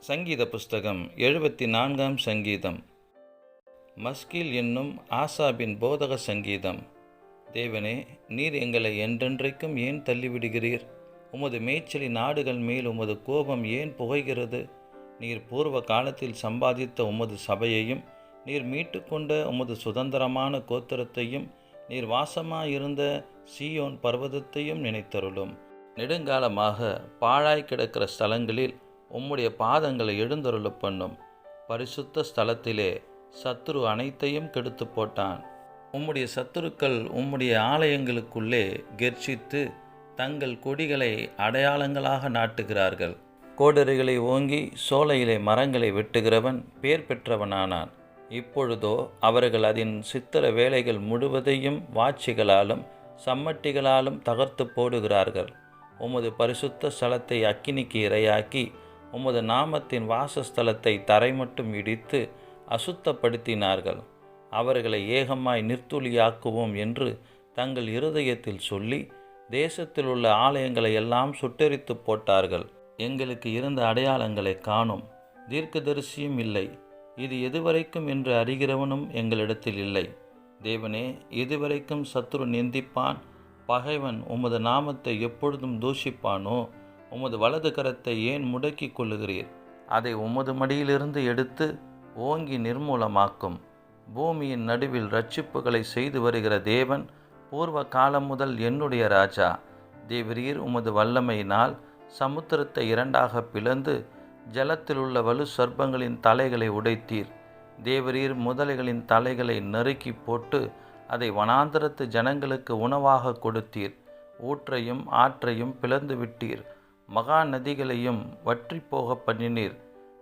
சங்கீத புஸ்தகம் எழுபத்தி நான்காம் சங்கீதம். மஸ்கில் என்னும் ஆசாபின் போதக சங்கீதம். தேவனே நீர் எங்களை என்றென்றைக்கும் ஏன் தள்ளிவிடுகிறீர்? உமது மேய்ச்சலி நாடுகள் மேல் உமது கோபம் ஏன் புகைகிறது? நீர் பூர்வ காலத்தில் சம்பாதித்த உமது சபையையும் நீர் மீட்டுக்கொண்ட உமது சுதந்திரமான கோத்திரத்தையும் நீர் வாசமாயிருந்த சீயோன் பர்வதத்தையும் நினைத்தருளும். நெடுங்காலமாக பாழாய் கிடக்கிற ஸ்தலங்களில் உம்முடைய பாதங்களை எழுந்தருள பண்ணும் பரிசுத்த ஸ்தலத்திலே சத்துரு அனைத்தையும் கெடுத்து போட்டான். உம்முடைய சத்துருக்கள் உம்முடைய ஆலயங்களுக்குள்ளே கெர்ச்சித்து தங்கள் கொடிகளை அடையாளங்களாக நாட்டுகிறார்கள். கோடரிகளை ஓங்கி சோலையிலே மரங்களை வெட்டுகிறவன் பேர் பெற்றவனானான். இப்பொழுதோ அவர்கள் அதன் சித்திர வேலைகள் முழுவதையும் வாட்சிகளாலும் சம்மட்டிகளாலும் தகர்த்து போடுகிறார்கள். உமது பரிசுத்த ஸ்தலத்தை அக்கினிக்கு இரையாக்கி உமது நாமத்தின் வாசஸ்தலத்தை தரை மட்டும் இடித்து அசுத்தப்படுத்தினார்கள். அவர்களை ஏகமாய் நிர்த்துளியாக்குவோம் என்று தங்கள் இருதயத்தில் சொல்லி தேசத்தில் உள்ள ஆலயங்களை எல்லாம் சுட்டெரித்து போட்டார்கள். எங்களுக்கு இருந்த அடையாளங்களை காணும். தீர்க்கதரிசியும் இல்லை. இது எதுவரைக்கும் என்று அறிகிறவனும் எங்களிடத்தில் இல்லை. தேவனே எதுவரைக்கும் சத்ரு நிந்திப்பான். பகைவன் உமது நாமத்தை எப்பொழுதும் தூஷிப்பானோ? உமது வலது கரத்தை ஏன் முடக்கிக் கொள்ளுகிறீர்? அதை உமது மடியிலிருந்து எடுத்து ஓங்கி நிர்மூலமாக்கும். பூமியின் நடுவில் ரட்சிப்புகளை செய்து வருகிற தேவன் பூர்வ காலம் முதல் என்னுடைய ராஜா. தேவரீர் உமது வல்லமையினால் சமுத்திரத்தை இரண்டாக பிளந்து ஜலத்தில் உள்ள வலு சர்ப்பங்களின் தலைகளை உடைத்தீர். தேவரீர் முதலைகளின் தலைகளை நறுக்கி போட்டு அதை வனாந்தரத்து ஜனங்களுக்கு உணவாக கொடுத்தீர். ஊற்றையும் ஆற்றையும் பிளந்து விட்டீர் மகா நதிகளையும் வற்றி போக பண்ணினீர்.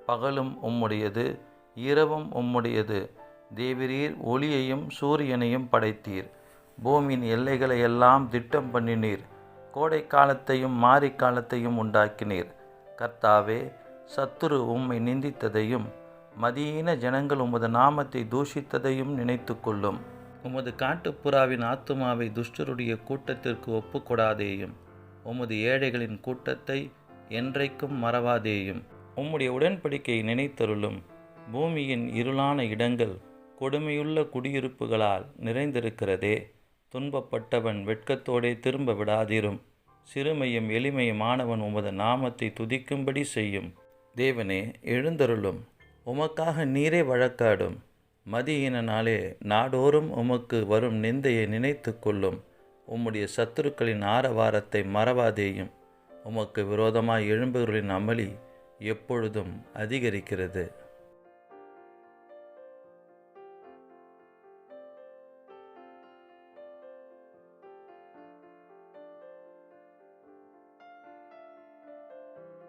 பகலும் உம்முடையது இரவும் உம்முடையது. தேவிரீர் ஒளியையும் சூரியனையும் படைத்தீர். பூமியின் எல்லைகளை எல்லாம் திட்டம் பண்ணினீர். கோடை காலத்தையும் மாரி காலத்தையும் உண்டாக்கினீர். கர்த்தாவே சத்துரு உம்மை நிந்தித்ததையும் மதியீன ஜனங்கள் உமது நாமத்தை தூஷித்ததையும் நினைத்து கொள்ளும் உமது காட்டுப்புறாவின் ஆத்துமாவை துஷ்டருடைய கூட்டத்திற்கு ஒப்புக்கொடாதேயும். உமது ஏழைகளின் கூட்டத்தை என்றைக்கும் மறவாதேயும். உம்முடைய உடன்படிக்கை நினைத்தருளும். பூமியின் இருளான இடங்கள் கொடுமையுள்ள குடியிருப்புகளால் நிறைந்திருக்கிறதே. துன்பப்பட்டவன் வெட்கத்தோடே திரும்ப விடாதிரும். சிறுமையும் எளிமையுமானவன் உமது நாமத்தை துதிக்கும்படி செய்யும். தேவனே எழுந்தருளும். உமக்காக நீரே வழக்காடும். மதியினாலே நாடோறும் உமக்கு வரும் நிந்தையை நினைத்து கொள்ளும் உம்முடைய சத்துருக்களின் ஆரவாரத்தை மறவாதேயும். உமக்கு விரோதமாய் எழும்புகளின் அமளி எப்பொழுதும் அதிகரிக்கிறது.